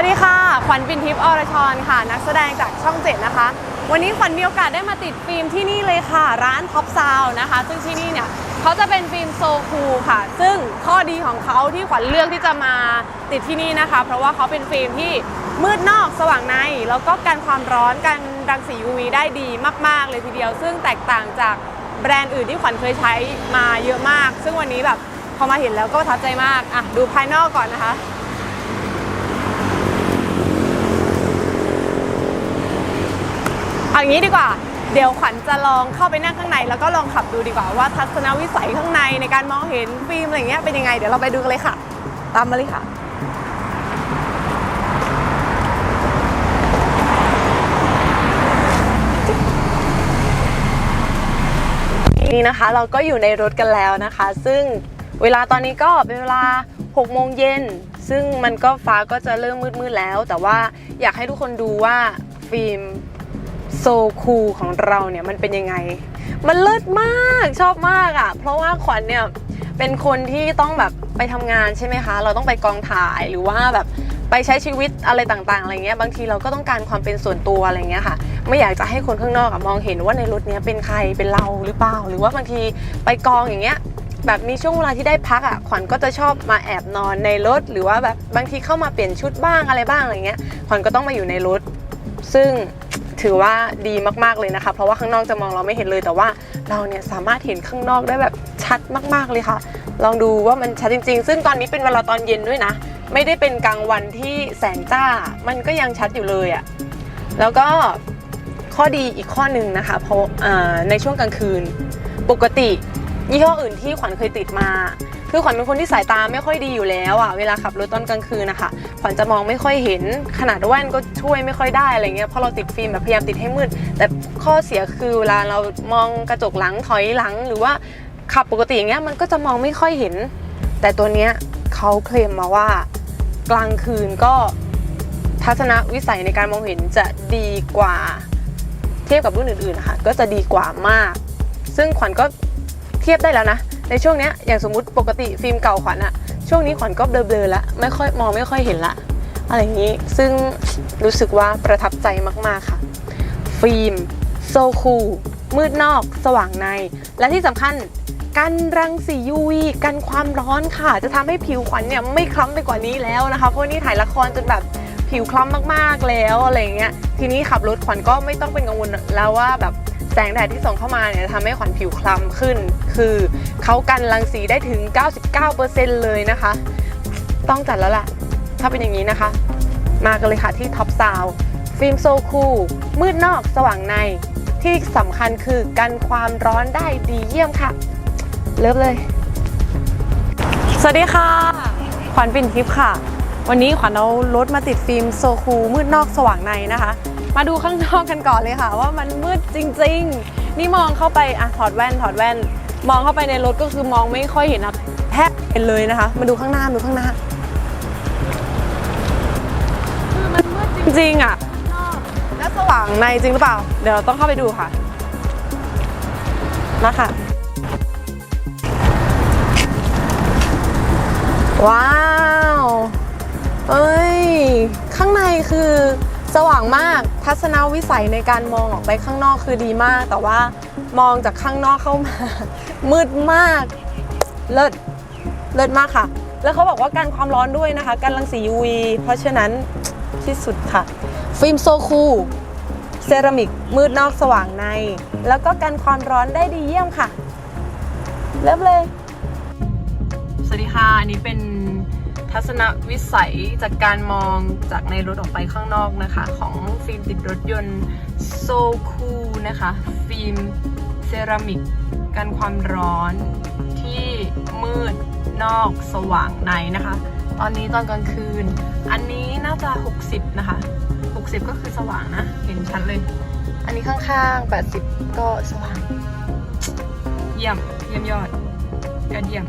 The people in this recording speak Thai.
วัสดีค่ะ ขวัญปินทิพย์อรชรค่ะ นักแสดงจากช่องเจ็ดนะคะ วันนี้ขวัญมีโอกาสได้มาติดฟิล์มที่นี่เลยค่ะ ร้านท็อปซาวนะคะ ซึ่งที่นี่เนี่ยเขาจะเป็นฟิล์มโซคูลค่ะ ซึ่งข้อดีของเขาที่ขวัญเลือกที่จะมาติดที่นี่นะคะ เพราะว่าเขาเป็นฟิล์มที่มืดนอกสว่างใน แล้วก็กันความร้อนกันรังสี UV ได้ดีมาก ๆ เลยทีเดียว ซึ่งแตกต่างจากแบรนด์อื่นที่ขวัญเคยใช้มาเยอะมาก ซึ่งวันนี้แบบพอมาเห็นแล้วก็ประทับใจมากอะดูภายนอกก่อนนะคะ เอาอย่างนี้ดีกว่า เดี๋ยวขวัญจะลองเข้าไปนั่งข้างใน แล้วก็ลองขับดูดีกว่าว่าทัศนวิสัยข้างในในการมองเห็นฟิล์มอะไรเงี้ยเป็นยังไง เดี๋ยวเราไปดูกันเลยค่ะ ตามมาเลยค่ะนี่นะคะเราก็อยู่ในรถกันแล้วนะคะ ซึ่งเวลาตอนนี้ก็เป็นเวลา 6 โมงเย็น ซึ่งมันก็ฟ้าก็จะเริ่มมืดๆแล้ว แต่ว่าอยากให้ทุกคนดูว่าฟิล์ม โซคูลของเราเนี่ยมันเป็นยังไง มันเลิศมากชอบมากอะ่ะ เพราะว่าขวัญเนี่ยเป็นคนที่ต้องแบบไปทำงานใช่ไหมคะ เราต้องไปกองถ่ายหรือว่าแบบไปใช้ชีวิตอะไรต่างๆอะไรเงี้ยบางทีเราก็ต้องการความเป็นส่วนตัวอะไรเงี้ยค่ะ ไม่อยากจะให้คนข้างนอกอะมองเห็นว่าในรถเนี้ยเป็นใครเป็นเราหรือเปล่า หรือว่าบางทีไปกองอย่างเงี้ยแบบมีช่วงเวลาที่ได้พักอะขวัญก็จะชอบมาแอบนอนในรถ หรือว่าแบบบางทีเข้ามาเปลี่ยนชุดบ้างอะไรบ้างอะไรเงี้ยขวัญก็ต้องมาอยู่ในรถ ซึ่ง ถือว่าดีมากๆเลยนะคะ เพราะว่าข้างนอกจะมองเราไม่เห็นเลย แต่ว่าเราเนี่ยสามารถเห็นข้างนอกได้แบบชัดมากๆเลยค่ะ ลองดูว่ามันชัดจริง ๆ ซึ่งตอนนี้เป็นเวลาตอนเย็นด้วยนะ ไม่ได้เป็นกลางวันที่แสงจ้า มันก็ยังชัดอยู่เลยอะ่ะ แล้วก็ข้อดีอีกข้อหนึ่งนะคะ เพราะในช่วงกลางคืนปกติ ยี่ห้ออื่นที่ขวัญเคยติดมา คือขวัญเป็นคนที่สายตาไม่ค่อยดีอยู่แล้วอะเวลาขับรถตอนกลางคืนนะคะขวัญจะมองไม่ค่อยเห็นขนาดแว่นก็ช่วยไม่ค่อยได้อะไรเงี้ยเพราะเราติดฟิล์มแบบพยายามติดให้มืด แต่ข้อเสียคือเวลาเรามองกระจกหลังถอยหลัง หรือว่าขับปกติอย่างเงี้ยมันก็จะมองไม่ค่อยเห็น แต่ตัวเนี้ยเขาเคลมมาว่ากลางคืนก็ทัศนวิสัยในการมองเห็นจะดีกว่า เทียบกับรุ่นอื่นๆนะคะก็จะดีกว่ามาก ซึ่งขวัญก็ ทียบได้แล้วนะ ในช่วงเนี้ยอย่างสมมติปกติฟิล์มเก่าขวัญอะช่วงนี้ขวัญก็เบลอๆแล้วไม่ค่อยมองไม่ค่อยเห็นละอะไรอย่างนี้ซึ่งรู้สึกว่าประทับใจมากๆค่ะ ฟิล์มโซคูมืดนอก สว่างใน และที่สำคัญกันรังสี UV กันความร้อนค่ะ จะทำให้ผิวขวัญเนี่ยไม่คล้ำไปกว่านี้แล้วนะคะ เพราะนี่ถ่ายละครจนแบบผิวคล้ำมากๆแล้วอะไรอย่างเงี้ยทีนี้ขับรถขวัญก็ไม่ต้องเป็นกังวลแล้วว่าแบบ แสงแดดที่ส่องเข้ามาเนี่ยทำให้ขวัญผิวคล้ำขึ้น คือเขากันรังสีได้ถึง 99%เลยนะคะ ต้องจัดแล้วล่ะ ถ้าเป็นอย่างนี้นะคะ มากันเลยค่ะที่ท็อปซาวฟิล์มโซคูลมืดนอกสว่างใน ที่สำคัญคือกันความร้อนได้ดีเยี่ยมค่ะเริ่มเลย สวัสดีค่ะ ขวัญปิ่นทิพย์ค่ะ วันนี้ขวัญเอารถมาติดฟิล์มโซคูมืดนอกสว่างในนะคะ มาดูข้างนอกกันก่อนเลยค่ะ ว่ามันมืดจริง ๆ นี่มองเข้าไปอะถอดแว่นถอดแว่น มองเข้าไปในรถก็คือมองไม่ค่อยเห็นอะแทบเห็นเลยนะคะ มาดูข้างหน้าดูข้างหน้าคือมันมืดจริงๆอะและสว่างในจริงหรือเปล่า เดี๋ยวต้องเข้าไปดูค่ะมาค่ะว้า คือสว่างมากทัศนวิสัยในการมองออกไปข้างนอกคือดีมาก แต่ว่ามองจากข้างนอกเข้ามา มืดมาก เลิศเลิศมากค่ะ แล้วเขาบอกว่ากันความร้อนด้วยนะคะ กันรังสี UV เพราะฉะนั้นที่สุดค่ะ ฟิล์มโซคูเซรามิกมืดนอกสว่างใน แล้วก็กันความร้อนได้ดีเยี่ยมค่ะ เริ่มเลย สวัสดีค่ะ อันนี้เป็น ทัศนวิสัยจากการมองจากในรถออกไปข้างนอกนะคะ ของฟิล์มติดรถยนต์โซคูนะคะ ฟิล์มเซรามิกกันความร้อนที่มืดนอกสว่างในนะคะ ตอนนี้ตอนกลางคืน อันนี้น่าจะ 60 นะคะ 60 ก็คือสว่างนะ เห็นชัดเลย อันนี้ข้างๆ 80 ก็สว่าง เยี่ยม เยี่ยมยอดยอดเยี่ยม